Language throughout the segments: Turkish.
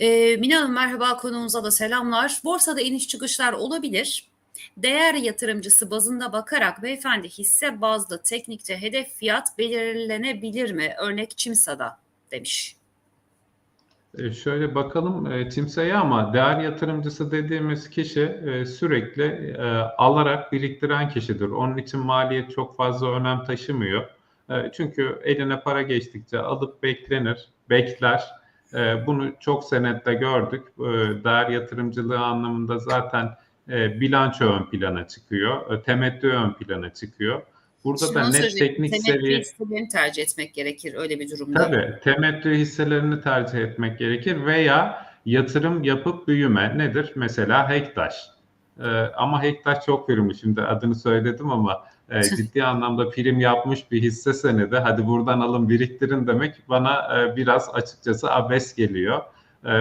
Eee, Mine Hanım merhaba, konuğumuza da selamlar. Borsada iniş çıkışlar olabilir. Değer yatırımcısı bazında bakarak beyefendi hisse bazlı teknikte hedef fiyat belirlenebilir mi? Örnek Çimsa'da demiş. E, şöyle bakalım e, Timsa'ya ama değer yatırımcısı dediğimiz kişi e, sürekli e, alarak biriktiren kişidir. Onun için maliyet çok fazla önem taşımıyor. E, çünkü eline para geçtikçe alıp beklenir, bekler. E, bunu çok senette gördük. E, değer yatırımcılığı anlamında zaten e, bilanço ön plana çıkıyor, e, temettü ön plana çıkıyor. Burada Şunu da net teknik seviye... hisselerini tercih etmek gerekir öyle bir durumda. Tabii temettü hisselerini tercih etmek gerekir veya yatırım yapıp büyüme nedir? Mesela Hektaş. Ee, ama Hektaş çok prim. Şimdi adını söyledim ama e, ciddi anlamda prim yapmış bir hisse senedi. Hadi buradan alın biriktirin demek bana e, biraz açıkçası abes geliyor. E,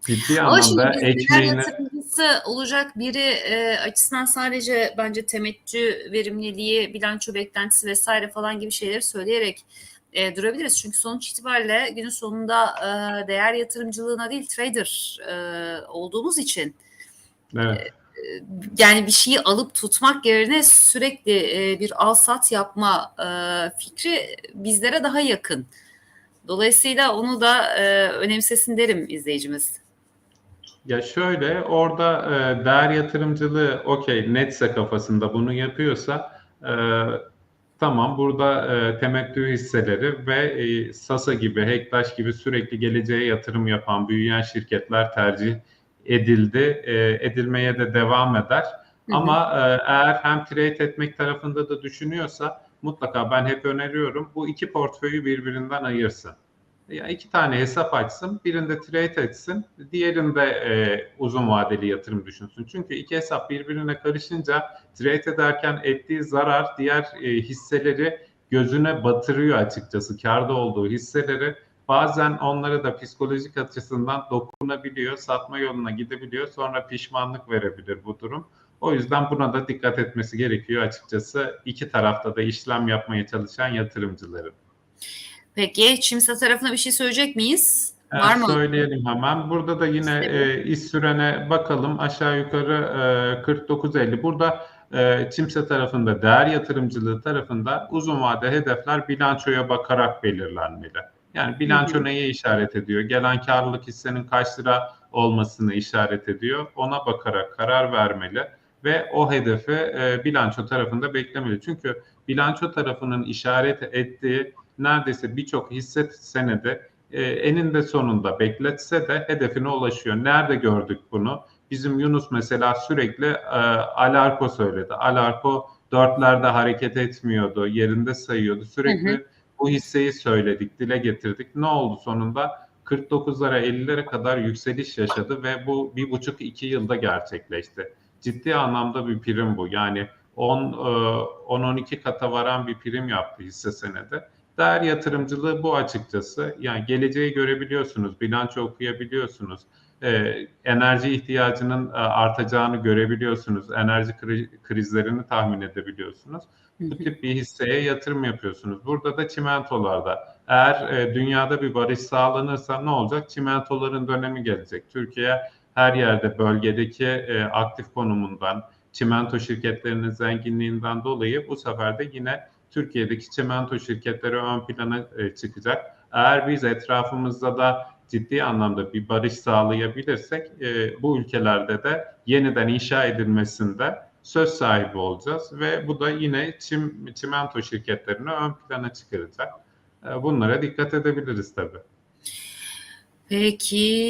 ciddi Ama anlamda ekmeğini... yatırımcısı olacak biri e, açısından sadece bence temettü verimliliği, bilanço beklentisi vesaire falan gibi şeyleri söyleyerek e, durabiliriz. Çünkü sonuç itibariyle günün sonunda e, değer yatırımcılığına değil trader e, olduğumuz için Evet. Yani bir şeyi alıp tutmak yerine sürekli e, bir al sat yapma e, fikri bizlere daha yakın. Dolayısıyla onu da e, önemsesin derim izleyicimiz. Ya şöyle orada e, değer yatırımcılığı okey netse kafasında bunu yapıyorsa e, tamam burada e, temettü hisseleri ve e, Sasa gibi Hektaş gibi sürekli geleceğe yatırım yapan büyüyen şirketler tercih edildi. E, edilmeye de devam eder. Hı hı. Ama e, eğer hem trade etmek tarafında da düşünüyorsa mutlaka ben hep öneriyorum bu iki portföyü birbirinden ayırsın. Ya iki tane hesap açsın, birinde trade etsin, diğerinde e, uzun vadeli yatırım düşünsün. Çünkü iki hesap birbirine karışınca trade ederken ettiği zarar diğer e, hisseleri gözüne batırıyor açıkçası. Karda olduğu hisseleri bazen onlara da psikolojik açısından dokunabiliyor, satma yoluna gidebiliyor. Sonra pişmanlık verebilir bu durum. O yüzden buna da dikkat etmesi gerekiyor açıkçası iki tarafta da işlem yapmaya çalışan yatırımcıların. Peki Çimsa tarafına bir şey söyleyecek miyiz? Evet, Var mı? Söyleyelim hemen. Burada da yine e, iş sürene bakalım. Aşağı yukarı e, 49.50. Burada e, Çimsa tarafında, değer yatırımcılığı tarafında uzun vade hedefler bilançoya bakarak belirlenmeli. Yani bilanço neye işaret ediyor? Gelen karlılık hissenin kaç lira olmasını işaret ediyor. Ona bakarak karar vermeli ve o hedefi e, bilanço tarafında beklemeli. Çünkü bilanço tarafının işaret ettiği neredeyse birçok hisse senedi e, eninde sonunda bekletse de hedefine ulaşıyor. Nerede gördük bunu? Bizim Yunus mesela sürekli e, Alarko söyledi. Alarko dörtlerde hareket etmiyordu, yerinde sayıyordu. Sürekli Hı hı. Bu hisseyi söyledik, dile getirdik. Ne oldu sonunda? 49'lara 50'lere kadar yükseliş yaşadı ve bu bir buçuk iki yılda gerçekleşti. Ciddi anlamda bir prim bu. Yani 10 e, 10-12 kata varan bir prim yaptı hisse senedi. Değer yatırımcılığı bu açıkçası. Yani geleceği görebiliyorsunuz, bilanço okuyabiliyorsunuz. Ee, enerji ihtiyacının e, artacağını görebiliyorsunuz. Enerji kri- krizlerini tahmin edebiliyorsunuz. Bu tip bir hisseye yatırım yapıyorsunuz. Burada da çimentolarda. Eğer e, dünyada bir barış sağlanırsa ne olacak? Çimentoların dönemi gelecek. Türkiye her yerde bölgedeki e, aktif konumundan, çimento şirketlerinin zenginliğinden dolayı bu sefer de yine Türkiye'deki çimento şirketleri ön plana e, çıkacak. Eğer biz etrafımızda da ciddi anlamda bir barış sağlayabilirsek e, bu ülkelerde de yeniden inşa edilmesinde söz sahibi olacağız ve bu da yine çim, çimento şirketlerini ön plana çıkaracak. E, bunlara dikkat edebiliriz tabii. Peki